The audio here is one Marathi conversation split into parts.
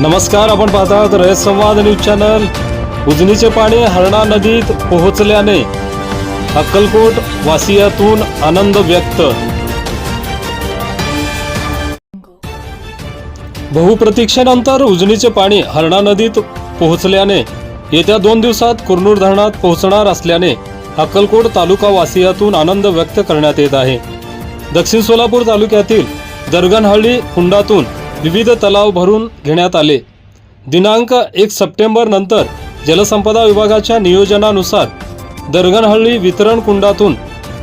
नमस्कार आपण पाहतात रयत संवाद न्यूज चॅनल. उजनीचे पाणी हरणा नदीत पोहोचल्याने अक्कलकोट वासियातून आनंद व्यक्त. बहुप्रतीक्षेनंतर उजनीचे पाणी हरणा नदीत पोहोचल्याने येत्या दोन दिवसात कुरनूर धरणात पोहोचणार असल्याने अक्कलकोट तालुका वासियातून आनंद व्यक्त करण्यात येत आहे. दक्षिण सोलापूर तालुक्यातील दरगणहಳ್ಳಿ कुंडातून विविध तलाव भरून घेण्यात आले. दिनांक एक सप्टेंबर नंतर जलसंपदा विभागाच्या नियोजनानुसार दर्गणहळ्ळी वितरण कुंडातून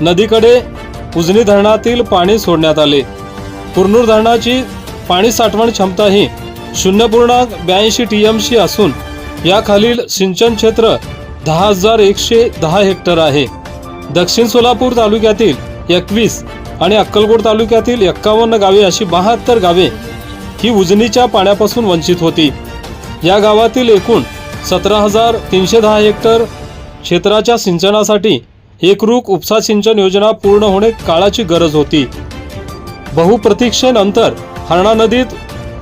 नदीकडे उजनी धरणातील पाणी सोडण्यात आले. कुरनूर धरणाची पाणी साठवण क्षमता ही शून्य पूर्णांक ब्याऐंशी टी एम सी असून याखालील सिंचन क्षेत्र दहा हजार एकशे दहा हेक्टर आहे. दक्षिण सोलापूर तालुक्यातील एकवीस आणि अक्कलकोट तालुक्यातील एक्कावन्न गावे अशी बहात्तर गावे ही उजनीच्या पाण्यापासून वंचित होती. या गावातील एकूण सतरा हजार तीनशे दहा हेक्टर क्षेत्राच्या सिंचनासाठी एकरूप उपसा सिंचन योजना पूर्ण होणे काळाची गरज होती. बहुप्रतीक्षेनंतर हरणा नदीत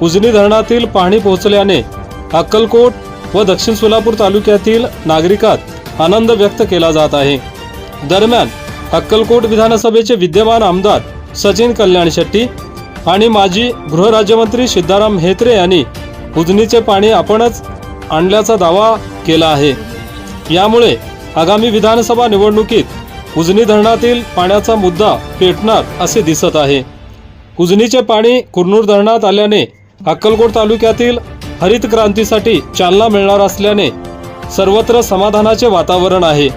उजनी धरणातील पाणी पोहोचल्याने अक्कलकोट व दक्षिण सोलापूर तालुक्यातील नागरिकात आनंद व्यक्त केला जात आहे. दरम्यान अक्कलकोट विधानसभेचे विद्यमान आमदार सचिन कल्याण शेट्टी आणि माजी गृहराज्यमंत्री सिद्धाराम हेत्रे यांनी उजनीचे पाणी आपणच आणल्याचा दावा केला आहे. यामुळे आगामी विधानसभा निवडणुकीत उजनी धरणातील पाण्याचा मुद्दा पेटणार असे दिसत आहे. उजनीचे पाणी कुरनूर धरणात आल्याने अक्कलकोट तालुक्यातील हरित क्रांतीसाठी चालना मिळणार असल्याने सर्वत्र समाधानाचे वातावरण आहे.